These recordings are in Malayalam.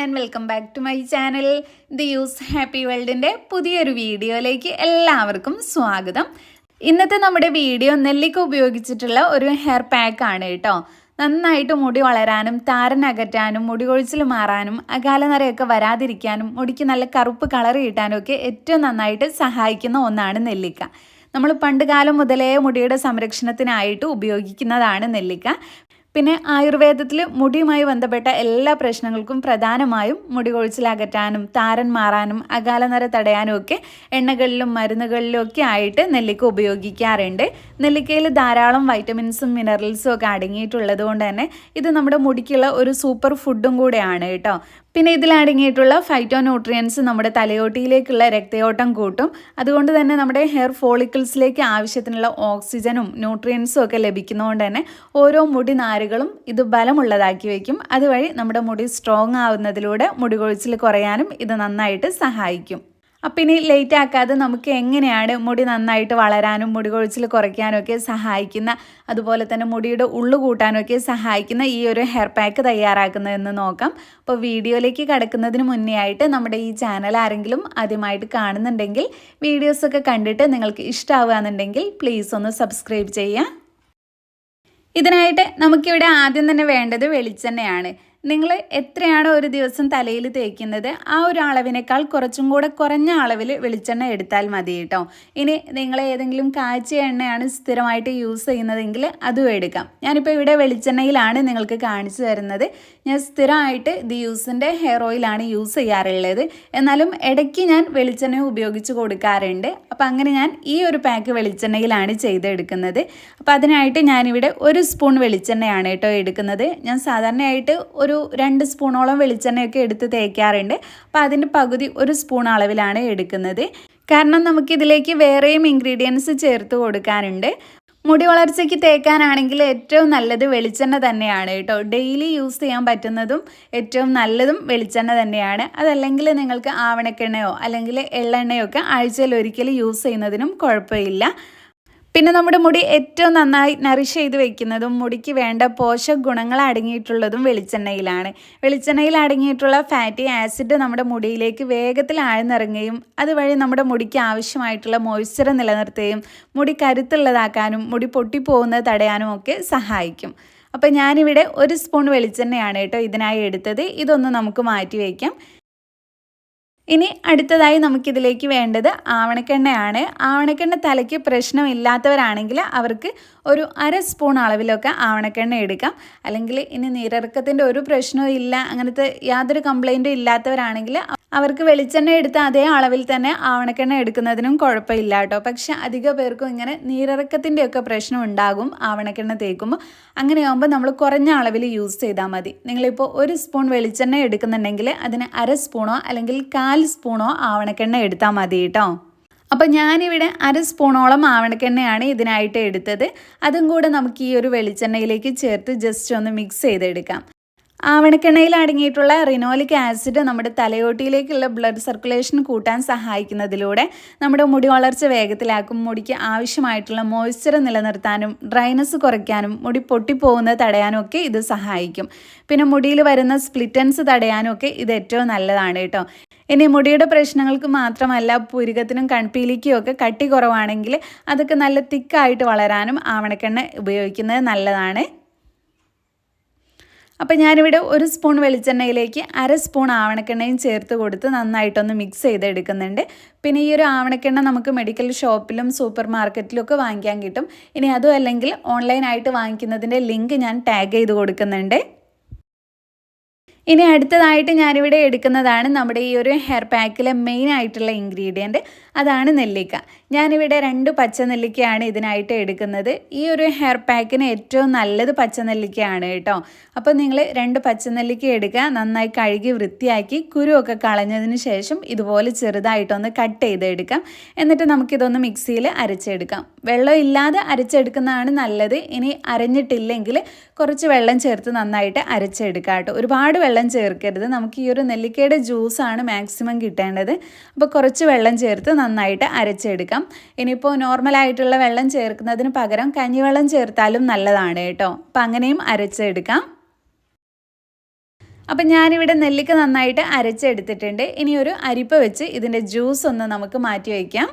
And welcome back to my channel the use happy വേൾഡിന്റെ പുതിയൊരു വീഡിയോയിലേക്ക് എല്ലാവർക്കും സ്വാഗതം. ഇന്നത്തെ നമ്മുടെ വീഡിയോ നെല്ലിക്ക ഉപയോഗിച്ചിട്ടുള്ള ഒരു ഹെയർ പാക്ക് ആണ് കേട്ടോ. നന്നായിട്ട് മുടി വളരാനും താരൻ അകറ്റാനും മുടി കൊഴിച്ചിൽ മാറാനും അകാലനരയൊക്കെ വരാതിരിക്കാനും മുടിക്ക് നല്ല കറുപ്പ് കളർ കിട്ടാനും ഒക്കെ ഏറ്റവും നന്നായിട്ട് സഹായിക്കുന്ന ഒന്നാണ് നെല്ലിക്ക. നമ്മൾ പണ്ട് കാലം മുതലേ മുടിയുടെ സംരക്ഷണത്തിനായിട്ട് ഉപയോഗിക്കുന്നതാണ് നെല്ലിക്ക. പിന്നെ ആയുർവേദത്തിൽ മുടിയുമായി ബന്ധപ്പെട്ട എല്ലാ പ്രശ്നങ്ങൾക്കും പ്രധാനമായും മുടി കൊഴിച്ചിലകറ്റാനും താരൻ മാറാനും അകാലനര തടയാനും ഒക്കെ എണ്ണകളിലും മരുന്നുകളിലും ഒക്കെ ആയിട്ട് നെല്ലിക്ക ഉപയോഗിക്കാറുണ്ട്. നെല്ലിക്കയിൽ ധാരാളം വൈറ്റമിൻസും മിനറൽസും ഒക്കെ അടങ്ങിയിട്ടുള്ളത് കൊണ്ട് തന്നെ ഇത് നമ്മുടെ മുടിക്കുള്ള ഒരു സൂപ്പർ ഫുഡും കൂടെയാണ് കേട്ടോ. പിന്നെ ഇതിൽ അടങ്ങിയിട്ടുള്ള ഫൈറ്റോ ന്യൂട്രിയൻസ് നമ്മുടെ തലയോട്ടിയിലേക്കുള്ള രക്തയോട്ടം കൂട്ടും. അതുകൊണ്ട് തന്നെ നമ്മുടെ ഹെയർ ഫോളിക്കിൾസിലേക്ക് ആവശ്യത്തിനുള്ള ഓക്സിജനും ന്യൂട്രിയൻസും ഒക്കെ ലഭിക്കുന്നതുകൊണ്ട് തന്നെ ഓരോ മുടി നാരുകളും ഇത് ബലമുള്ളതാക്കി വയ്ക്കും അതുവഴി നമ്മുടെ മുടി സ്ട്രോങ് ആവുന്നതിലൂടെ മുടി കൊഴിച്ചിൽ കുറയാനും ഇത് നന്നായിട്ട് സഹായിക്കും. അപ്പം ഇനി ലേറ്റ് ആക്കാതെ നമുക്ക് എങ്ങനെയാണ് മുടി നന്നായിട്ട് വളരാനും മുടി കൊഴിച്ചിൽ കുറയ്ക്കാനും ഒക്കെ സഹായിക്കുന്ന അതുപോലെ തന്നെ മുടിയുടെ ഉള്ളു കൂട്ടാനും ഒക്കെ സഹായിക്കുന്ന ഈ ഒരു ഹെയർ പാക്ക് തയ്യാറാക്കുന്നതെന്ന് നോക്കാം. അപ്പോൾ വീഡിയോയിലേക്ക് കടക്കുന്നതിന് മുന്നേ ആയിട്ട് നമ്മുടെ ഈ ചാനൽ ആരെങ്കിലും ആദ്യമായിട്ട് കാണുന്നുണ്ടെങ്കിൽ വീഡിയോസൊക്കെ കണ്ടിട്ട് നിങ്ങൾക്ക് ഇഷ്ടമാവുകയെന്നുണ്ടെങ്കിൽ പ്ലീസ് ഒന്ന് സബ്സ്ക്രൈബ് ചെയ്യുക. ഇതിനായിട്ട് നമുക്കിവിടെ ആദ്യം തന്നെ വേണ്ടത് വെളിച്ചെണ്ണയാണ്. നിങ്ങൾ എത്രയാണോ ഒരു ദിവസം തലയിൽ തേക്കുന്നത് ആ ഒരു അളവിനേക്കാൾ കുറച്ചും കൂടെ കുറഞ്ഞ അളവിൽ വെളിച്ചെണ്ണ എടുത്താൽ മതി കേട്ടോ. ഇനി നിങ്ങൾ ഏതെങ്കിലും കാഴ്ച എണ്ണയാണ് സ്ഥിരമായിട്ട് യൂസ് ചെയ്യുന്നതെങ്കിൽ അതും എടുക്കാം. ഞാനിപ്പോൾ ഇവിടെ വെളിച്ചെണ്ണയിലാണ് നിങ്ങൾക്ക് കാണിച്ചു തരുന്നത്. ഞാൻ സ്ഥിരമായിട്ട് ദി യൂസിന്റെ ഹെയർ ഓയിലാണ് യൂസ് ചെയ്യാറുള്ളത്. എന്നാലും ഇടയ്ക്ക് ഞാൻ വെളിച്ചെണ്ണ ഉപയോഗിച്ച് കൊടുക്കാറുണ്ട്. അപ്പോൾ അങ്ങനെ ഞാൻ ഈ ഒരു പാക്ക് വെളിച്ചെണ്ണയിലാണ് ചെയ്തെടുക്കുന്നത്. അപ്പോൾ അതിനായിട്ട് ഞാനിവിടെ ഒരു സ്പൂൺ വെളിച്ചെണ്ണയാണ് കേട്ടോ എടുക്കുന്നത്. ഞാൻ സാധാരണയായിട്ട് ഒരു ഒരു രണ്ട് സ്പൂണോളം വെളിച്ചെണ്ണയൊക്കെ എടുത്ത് തേക്കാറുണ്ട്. അപ്പോൾ അതിന്റെ പകുതി ഒരു സ്പൂൺ അളവിലാണ് എടുക്കുന്നത്. കാരണം നമുക്കിതിലേക്ക് വേറെയും ഇൻഗ്രീഡിയൻസ് ചേർത്ത് കൊടുക്കാനുണ്ട്. മുടി വളർച്ചയ്ക്ക് തേക്കാനാണെങ്കിൽ ഏറ്റവും നല്ലത് വെളിച്ചെണ്ണ തന്നെയാണ് കേട്ടോ. ഡെയിലി യൂസ് ചെയ്യാൻ പറ്റുന്നതും ഏറ്റവും നല്ലതും വെളിച്ചെണ്ണ തന്നെയാണ്. അതല്ലെങ്കിൽ നിങ്ങൾക്ക് ആവണക്കെണ്ണയോ അല്ലെങ്കിൽ എള്ളെണ്ണയോ ഒക്കെ ആഴ്ചയിൽ ഒരിക്കൽ യൂസ് ചെയ്യുന്നതിനും കുഴപ്പമില്ല. പിന്നെ നമ്മുടെ മുടി ഏറ്റവും നന്നായി നറിഷ് ചെയ്ത് വെക്കുന്നതും മുടിക്ക് വേണ്ട പോഷക ഗുണങ്ങൾ അടങ്ങിയിട്ടുള്ളതും വെളിച്ചെണ്ണയിലാണ്. വെളിച്ചെണ്ണയിൽ അടങ്ങിയിട്ടുള്ള ഫാറ്റി ആസിഡ് നമ്മുടെ മുടിയിലേക്ക് വേഗത്തിൽ ആഴ്ന്നിറങ്ങുകയും അതുവഴി നമ്മുടെ മുടിക്ക് ആവശ്യമായിട്ടുള്ള മോയ്സ്ചർ നിലനിർത്തുകയും മുടി കരുത്തുള്ളതാക്കാനും മുടി പൊട്ടിപ്പോകുന്നത് തടയാനും ഒക്കെ സഹായിക്കും. അപ്പോൾ ഞാനിവിടെ ഒരു സ്പൂൺ വെളിച്ചെണ്ണയാണ് കേട്ടോ ഇതിനായി എടുത്തത്. ഇതൊന്ന് നമുക്ക് മാറ്റി വയ്ക്കാം ഇനി അടുത്തതായി നമുക്കിതിലേക്ക് വേണ്ടത് ആവണക്കെണ്ണയാണ്. ആവണക്കെണ്ണ തലയ്ക്ക് പ്രശ്നമില്ലാത്തവരാണെങ്കിൽ അവർക്ക് ഒരു അര സ്പൂൺ അളവിലൊക്കെ ആവണക്കെണ്ണ എടുക്കാം. അല്ലെങ്കിൽ ഇനി നീരിറക്കത്തിന്റെ ഒരു പ്രശ്നവും ഇല്ല അങ്ങനത്തെ യാതൊരു കംപ്ലൈന്റും ഇല്ലാത്തവരാണെങ്കിൽ അവർക്ക് വെളിച്ചെണ്ണ എടുത്ത അതേ അളവിൽ തന്നെ ആവണക്കെണ്ണ എടുക്കുന്നതിനും കുഴപ്പമില്ല കേട്ടോ. പക്ഷെ അധിക പേർക്കും ഇങ്ങനെ നീരിറക്കത്തിന്റെയൊക്കെ പ്രശ്നം ഉണ്ടാകും ആവണക്കെണ്ണ തേക്കുമ്പോൾ. അങ്ങനെയാകുമ്പോൾ നമ്മൾ കുറഞ്ഞ അളവിൽ യൂസ് ചെയ്താൽ മതി. നിങ്ങളിപ്പോൾ ഒരു സ്പൂൺ വെളിച്ചെണ്ണ എടുക്കുന്നുണ്ടെങ്കിൽ അതിന് അര സ്പൂണോ അല്ലെങ്കിൽ കാൽ സ്പൂണോ ആവണക്കെണ്ണ എടുത്താൽ മതി കേട്ടോ. അപ്പോൾ ഞാനിവിടെ അര സ്പൂണോളം ആവണക്കെണ്ണയാണ് ഇതിനായിട്ട് എടുത്തത്. അതും കൂടെ നമുക്ക് ഈ ഒരു വെളിച്ചെണ്ണയിലേക്ക് ചേർത്ത് ജസ്റ്റ് ഒന്ന് മിക്സ് ചെയ്തെടുക്കാം. ആവണക്കെണ്ണയിൽ അടങ്ങിയിട്ടുള്ള റിനോലിക് ആസിഡ് നമ്മുടെ തലയോട്ടിയിലേക്കുള്ള ബ്ലഡ് സർക്കുലേഷൻ കൂട്ടാൻ സഹായിക്കുന്നതിലൂടെ നമ്മുടെ മുടി വളർച്ച വേഗത്തിലാക്കും മുടിക്ക് ആവശ്യമായിട്ടുള്ള മോയ്സ്ചർ നിലനിർത്താനും ഡ്രൈനസ് കുറയ്ക്കാനും മുടി പൊട്ടിപ്പോകുന്നത് തടയാനും ഒക്കെ ഇത് സഹായിക്കും. പിന്നെ മുടിയിൽ വരുന്ന സ്പ്ലിറ്റൻസ് തടയാനും ഒക്കെ ഇത് ഏറ്റവും നല്ലതാണ് കേട്ടോ. ഇനി മുടിയുടെ പ്രശ്നങ്ങൾക്ക് മാത്രമല്ല പുരുകത്തിനും കൺപീലിക്കും ഒക്കെ കട്ടി കുറവാണെങ്കിൽ അതൊക്കെ നല്ല തിക്കായിട്ട് വളരാനും ആവണക്കെണ്ണ ഉപയോഗിക്കുന്നത് നല്ലതാണ്. അപ്പോൾ ഞാനിവിടെ ഒരു സ്പൂൺ വെളിച്ചെണ്ണയിലേക്ക് അര സ്പൂൺ ആവണക്കെണ്ണയും ചേർത്ത് കൊടുത്ത് നന്നായിട്ടൊന്ന് മിക്സ് ചെയ്തെടുക്കുന്നുണ്ട്. പിന്നെ ഈ ഒരു ആവണക്കെണ്ണ നമുക്ക് മെഡിക്കൽ ഷോപ്പിലും സൂപ്പർ മാർക്കറ്റിലും ഒക്കെ വാങ്ങിക്കാൻ കിട്ടും. ഇനി അതും അല്ലെങ്കിൽ ഓൺലൈനായിട്ട് വാങ്ങിക്കുന്നതിന്റെ ലിങ്ക് ഞാൻ ടാഗ് ചെയ്ത് കൊടുക്കുന്നുണ്ട്. ഇനി അടുത്തതായിട്ട് ഞാനിവിടെ എടുക്കുന്നതാണ് നമ്മുടെ ഈ ഒരു ഹെയർ പാക്കിലെ മെയിൻ ആയിട്ടുള്ള ഇൻഗ്രീഡിയന്റ് അതാണ് നെല്ലിക്ക. ഞാനിവിടെ രണ്ട് പച്ചനെല്ലിക്കയാണ് ഇതിനായിട്ട് എടുക്കുന്നത്. ഈ ഒരു ഹെയർ പാക്കിന് ഏറ്റവും നല്ലത് പച്ചനെല്ലിക്കയാണ് കേട്ടോ. അപ്പോൾ നിങ്ങൾ രണ്ട് പച്ചനെല്ലിക്ക എടുക്കുക നന്നായി കഴുകി വൃത്തിയാക്കി കുരുവൊക്കെ കളഞ്ഞതിന് ശേഷം ഇതുപോലെ ചെറുതായിട്ടൊന്ന് കട്ട് ചെയ്തെടുക്കാം. എന്നിട്ട് നമുക്കിതൊന്ന് മിക്സിയിൽ അരച്ചെടുക്കാം. വെള്ളം ഇല്ലാതെ അരച്ചെടുക്കുന്നതാണ് നല്ലത്. ഇനി അരഞ്ഞിട്ടില്ലെങ്കിൽ കുറച്ച് വെള്ളം ചേർത്ത് നന്നായിട്ട് അരച്ചെടുക്കാം കേട്ടോ. ഒരുപാട് വെള്ളം ചേർക്കരുത്. നമുക്ക് ഈ ഒരു നെല്ലിക്കയുടെ ജ്യൂസാണ് മാക്സിമം കിട്ടേണ്ടത്. അപ്പോൾ കുറച്ച് വെള്ളം ചേർത്ത് നന്നായിട്ട് അരച്ചെടുക്കാം. ഇനിയിപ്പോൾ നോർമലായിട്ടുള്ള വെള്ളം ചേർക്കുന്നതിന് പകരം കഞ്ഞിവെള്ളം ചേർത്താലും നല്ലതാണ് കേട്ടോ. അപ്പം അങ്ങനെയും അരച്ചെടുക്കാം. അപ്പം ഞാനിവിടെ നെല്ലിക്ക നന്നായിട്ട് അരച്ചെടുത്തിട്ടുണ്ട്. ഇനി ഒരു അരിപ്പ വെച്ച് ഇതിന്റെ ജ്യൂസ് ഒന്ന് നമുക്ക് മാറ്റി വയ്ക്കാം.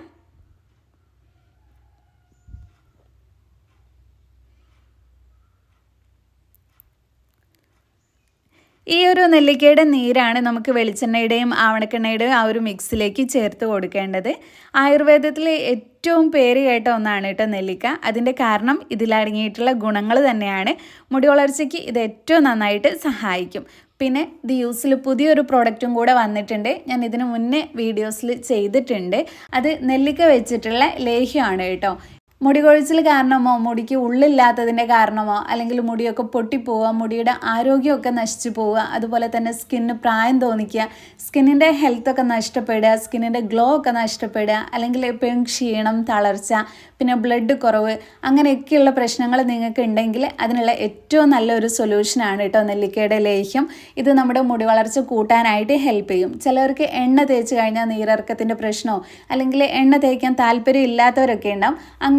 ഈ ഒരു നെല്ലിക്കയുടെ നീരാണ് നമുക്ക് വെളിച്ചെണ്ണയുടെയും ആവണക്കെണ്ണയുടെയും ആ ഒരു മിക്സിലേക്ക് ചേർത്ത് കൊടുക്കേണ്ടത്. ആയുർവേദത്തിലെ ഏറ്റവും പേര് കേട്ട ഒന്നാണ് കേട്ടോ നെല്ലിക്ക. അതിന്റെ കാരണം ഇതിലടങ്ങിയിട്ടുള്ള ഗുണങ്ങൾ തന്നെയാണ്. മുടി വളർച്ചയ്ക്ക് ഇത് ഏറ്റവും നന്നായിട്ട് സഹായിക്കും. പിന്നെ ദി യൂസിൽ പുതിയൊരു പ്രോഡക്റ്റും കൂടെ വന്നിട്ടുണ്ട്. ഞാൻ ഇതിനു മുന്നേ വീഡിയോസിൽ ചെയ്തിട്ടുണ്ട്. അത് നെല്ലിക്ക വെച്ചിട്ടുള്ള ലേഹ്യമാണ് കേട്ടോ. മുടി കൊഴിച്ചിൽ കാരണമോ മുടിക്ക് ഉള്ളില്ലാത്തതിന്റെ കാരണമോ അല്ലെങ്കിൽ മുടിയൊക്കെ പൊട്ടിപ്പോവുക മുടിയുടെ ആരോഗ്യമൊക്കെ നശിച്ചു പോവുക അതുപോലെ തന്നെ സ്കിന്നിന് പ്രായം തോന്നിക്കുക സ്കിന്നിന്റെ ഹെൽത്തൊക്കെ നഷ്ടപ്പെടുക സ്കിന്നിന്റെ ഗ്ലോ ഒക്കെ നഷ്ടപ്പെടുക അല്ലെങ്കിൽ എപ്പോഴും ക്ഷീണം തളർച്ച പിന്നെ ബ്ലഡ് കുറവ് അങ്ങനെയൊക്കെയുള്ള പ്രശ്നങ്ങൾ നിങ്ങൾക്ക് ഉണ്ടെങ്കിൽ അതിനുള്ള ഏറ്റവും നല്ലൊരു സൊല്യൂഷനാണ് കേട്ടോ നെല്ലിക്കയുടെ ലേഹ്യം. ഇത് നമ്മുടെ മുടി വളർച്ച കൂട്ടാനായിട്ട് ഹെൽപ്പ് ചെയ്യും. ചിലവർക്ക് എണ്ണ തേച്ച് കഴിഞ്ഞാൽ നീരിറക്കത്തിന്റെ പ്രശ്നമോ അല്ലെങ്കിൽ എണ്ണ തേക്കാൻ താല്പര്യം ഇല്ലാത്തവരൊക്കെ ഉണ്ടാവും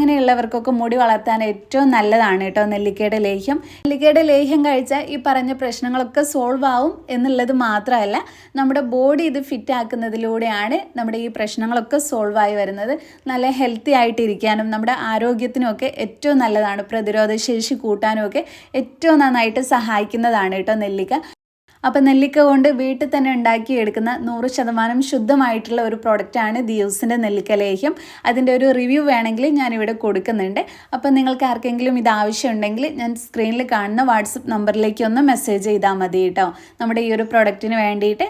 അങ്ങനെയുള്ളവർക്കൊക്കെ മുടി വളർത്താൻ ഏറ്റവും നല്ലതാണ് കേട്ടോ നെല്ലിക്കയുടെ ലേഹ്യം. നെല്ലിക്കയുടെ ലേഹ്യം കഴിച്ചാൽ ഈ പറഞ്ഞ പ്രശ്നങ്ങളൊക്കെ സോൾവ് ആവും എന്നുള്ളത് മാത്രമല്ല നമ്മുടെ ബോഡി ഇത് ഫിറ്റ് ആക്കുന്നതിലൂടെയാണ് നമ്മുടെ ഈ പ്രശ്നങ്ങളൊക്കെ സോൾവ് ആയി വരുന്നത്. നല്ല ഹെൽത്തി ആയിട്ടിരിക്കാനും നമ്മുടെ ആരോഗ്യത്തിനും ഒക്കെ ഏറ്റവും നല്ലതാണ്. പ്രതിരോധശേഷി കൂട്ടാനും ഒക്കെ ഏറ്റവും നന്നായിട്ട് സഹായിക്കുന്നതാണ് കേട്ടോ നെല്ലിക്ക. അപ്പം നെല്ലിക്ക കൊണ്ട് വീട്ടിൽ തന്നെ ഉണ്ടാക്കിയെടുക്കുന്ന നൂറ് ശതമാനം ശുദ്ധമായിട്ടുള്ള ഒരു പ്രോഡക്റ്റാണ് ദിയൂസിന്റെ നെല്ലിക്ക ലേഹ്യം. അതിന്റെ ഒരു റിവ്യൂ വേണമെങ്കിൽ ഞാനിവിടെ കൊടുക്കുന്നുണ്ട്. അപ്പോൾ നിങ്ങൾക്ക് ആർക്കെങ്കിലും ഇത് ആവശ്യമുണ്ടെങ്കിൽ ഞാൻ സ്ക്രീനിൽ കാണുന്ന വാട്സപ്പ് നമ്പറിലേക്ക് ഒന്ന് മെസ്സേജ് ചെയ്താൽ മതി കേട്ടോ. നമ്മുടെ ഈ ഒരു പ്രോഡക്റ്റിന് വേണ്ടിയിട്ട്.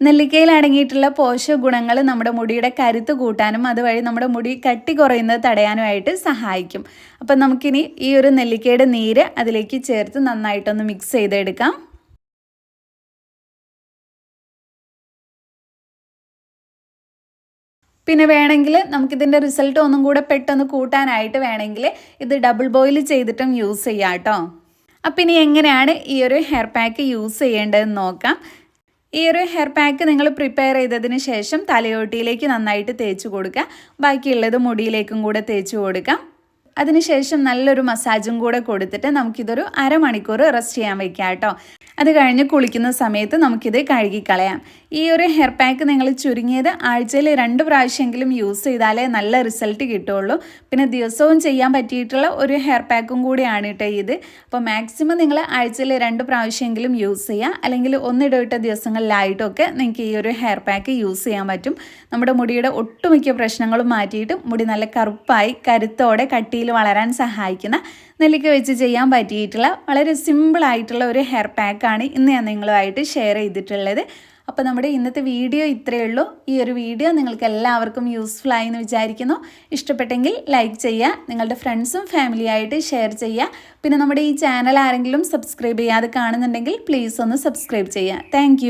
നെല്ലിക്കയിൽ അടങ്ങിയിട്ടുള്ള പോഷക ഗുണങ്ങൾ നമ്മുടെ മുടിയുടെ കരുത്ത് കൂട്ടാനും അതുവഴി നമ്മുടെ മുടി കട്ടി കുറയുന്നത് തടയാനുമായിട്ട് സഹായിക്കും. അപ്പം നമുക്കിനി ഈ ഒരു നെല്ലിക്കയുടെ നീര് അതിലേക്ക് ചേർത്ത് നന്നായിട്ടൊന്ന് മിക്സ് ചെയ്തെടുക്കാം. പിന്നെ വേണമെങ്കിൽ നമുക്കിതിന്റെ റിസൾട്ട് ഒന്നും കൂടെ പെട്ടെന്ന് കൂട്ടാനായിട്ട് വേണമെങ്കിൽ ഇത് ഡബിൾ ബോയിൽ ചെയ്തിട്ടും യൂസ് ചെയ്യാം കേട്ടോ അപ്പം ഇനി എങ്ങനെയാണ് ഈ ഒരു ഹെയർ പാക്ക് യൂസ് ചെയ്യേണ്ടതെന്ന് നോക്കാം. ഈ ഒരു ഹെയർ പാക്ക് നിങ്ങൾ പ്രിപ്പയർ ചെയ്തതിന് ശേഷം തലയോട്ടിയിലേക്ക് നന്നായിട്ട് തേച്ച് കൊടുക്കുക. ബാക്കിയുള്ളത് മുടിയിലേക്കും കൂടെ തേച്ച് കൊടുക്കാം. അതിനുശേഷം നല്ലൊരു മസാജും കൂടെ കൊടുത്തിട്ട് നമുക്കിതൊരു അരമണിക്കൂർ റെസ്റ്റ് ചെയ്യാൻ വയ്ക്കാം കേട്ടോ. അത് കഴിഞ്ഞ് കുളിക്കുന്ന സമയത്ത് നമുക്കിത് കഴുകിക്കളയാം. ഈ ഒരു ഹെയർ പാക്ക് നിങ്ങൾ ചുരുങ്ങിയത് ആഴ്ചയിൽ രണ്ട് പ്രാവശ്യമെങ്കിലും യൂസ് ചെയ്താലേ നല്ല റിസൾട്ട് കിട്ടുള്ളൂ പിന്നെ ദിവസവും ചെയ്യാൻ പറ്റിയിട്ടുള്ള ഒരു ഹെയർ പാക്കും കൂടിയാണ് കേട്ടോ ഇത്. അപ്പോൾ മാക്സിമം നിങ്ങൾ ആഴ്ചയിൽ രണ്ട് പ്രാവശ്യമെങ്കിലും യൂസ് ചെയ്യുക. അല്ലെങ്കിൽ ഒന്നിടവിട്ട ദിവസങ്ങളിലായിട്ടൊക്കെ നിങ്ങൾക്ക് ഈ ഒരു ഹെയർ പാക്ക് യൂസ് ചെയ്യാൻ പറ്റും. നമ്മുടെ മുടിയുടെ ഒട്ടുമിക്ക പ്രശ്നങ്ങളും മാറ്റിയിട്ട് മുടി നല്ല കറുപ്പായി കരുത്തോടെ കട്ടിയിൽ വളരാൻ സഹായിക്കുന്ന നെല്ലിക്ക വെച്ച് ചെയ്യാൻ പറ്റിയിട്ടുള്ള വളരെ സിമ്പിളായിട്ടുള്ള ഒരു ഹെയർ പാക്കാണ് ഇന്ന് ഞാൻ നിങ്ങളുമായിട്ട് ഷെയർ ചെയ്തിട്ടുള്ളത്. അപ്പോൾ നമ്മുടെ ഇന്നത്തെ വീഡിയോ ഇത്രയേ ഉള്ളൂ. ഈ ഒരു വീഡിയോ നിങ്ങൾക്ക് എല്ലാവർക്കും യൂസ്ഫുൾ ആയി എന്ന് വിചാരിക്കുന്നു. ഇഷ്ടപ്പെട്ടെങ്കിൽ ലൈക്ക് ചെയ്യുക നിങ്ങളുടെ ഫ്രണ്ട്സും ഫാമിലിയായിട്ട് ഷെയർ ചെയ്യുക. പിന്നെ നമ്മുടെ ഈ ചാനൽ ആരെങ്കിലും സബ്സ്ക്രൈബ് ചെയ്യാതെ കാണുന്നുണ്ടെങ്കിൽ പ്ലീസ് ഒന്ന് സബ്സ്ക്രൈബ് ചെയ്യുക. താങ്ക്